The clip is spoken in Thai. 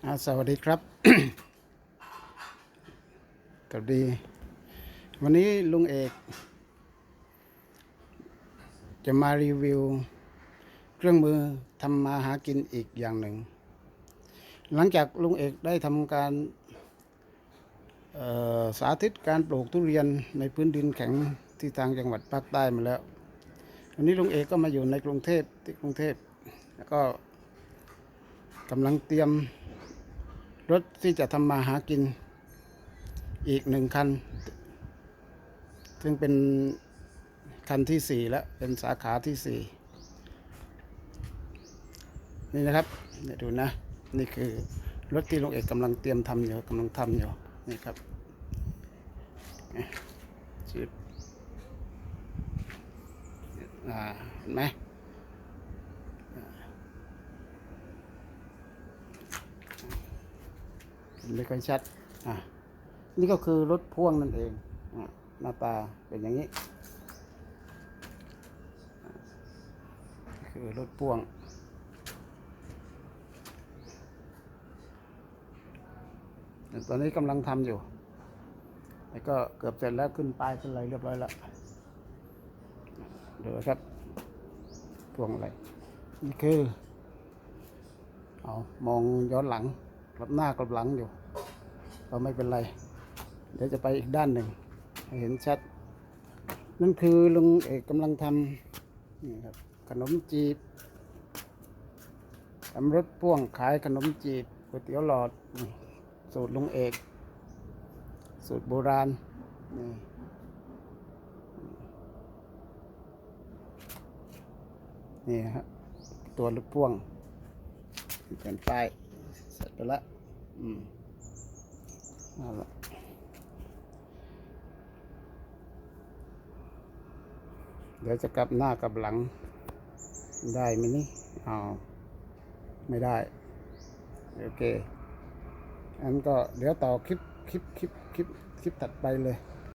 สวัสดีครับสวัสดี วันนี้ลุงเอก จะมารีวิว เครื่องมือทำมาหากินอีกอย่างหนึ่ง หลังจากลุงเอกได้ทำการสาธิตการปลูกทุเรียนในพื้นดินแข็งที่ทางจังหวัดภาคใต้มาแล้ววันนี้ลุงเอกก็มาอยู่ในกรุงเทพที่กรุงเทพแล้วก็กำลังเตรียม รถที่จะทำมาหากินอีกหนึ่งคัน ซึ่งเป็นคันที่สี่แล้ว เป็นสาขาที่สี่นี่นะครับเนี่ยดูนะ นี่คือรถที่ลุงเอกกำลังเตรียมทำอยู่กำลังทำอยู่ นี่ครับเนี่ยชืดอ่าเห็นไหม ไม่ค่อยชัดอะนี่ก็คือรถพ่วงนั่นเองอะหน้าตาเป็นอย่างนี้ คือรถพ่วงตอนนี้กำลังทำอยู่แล้วก็เกือบเสร็จแล้วขึ้นป้ายขึ้นอะไรเรียบร้อยแล้วดูครับพวงอะไรนี่คือเอามองย้อนหลัง กลับหน้ากลับหลังอยู่ ก็ไม่เป็นไร เดี๋ยวจะไปอีกด้านหนึ่งให้เห็นชัด นั่นคือลุงเอกกำลังทำนี่ครับขนมจีบทำรถพ่วงขายขนมจีบก๋วยเตี๋ยวหลอดนี่สูตรลุงเอก สูตรโบราณนี่นี่ฮะตัวรถพ่วงเป็นป้าย ไปละอืมน่าละเดี๋ยวจะกลับหน้ากลับหลัง ได้ไหมนี่เอาไม่ได้ โอเคอันก็เดี๋ยวต่อคลิปคลิปคลิปคลิปคลิปถัดไปเลย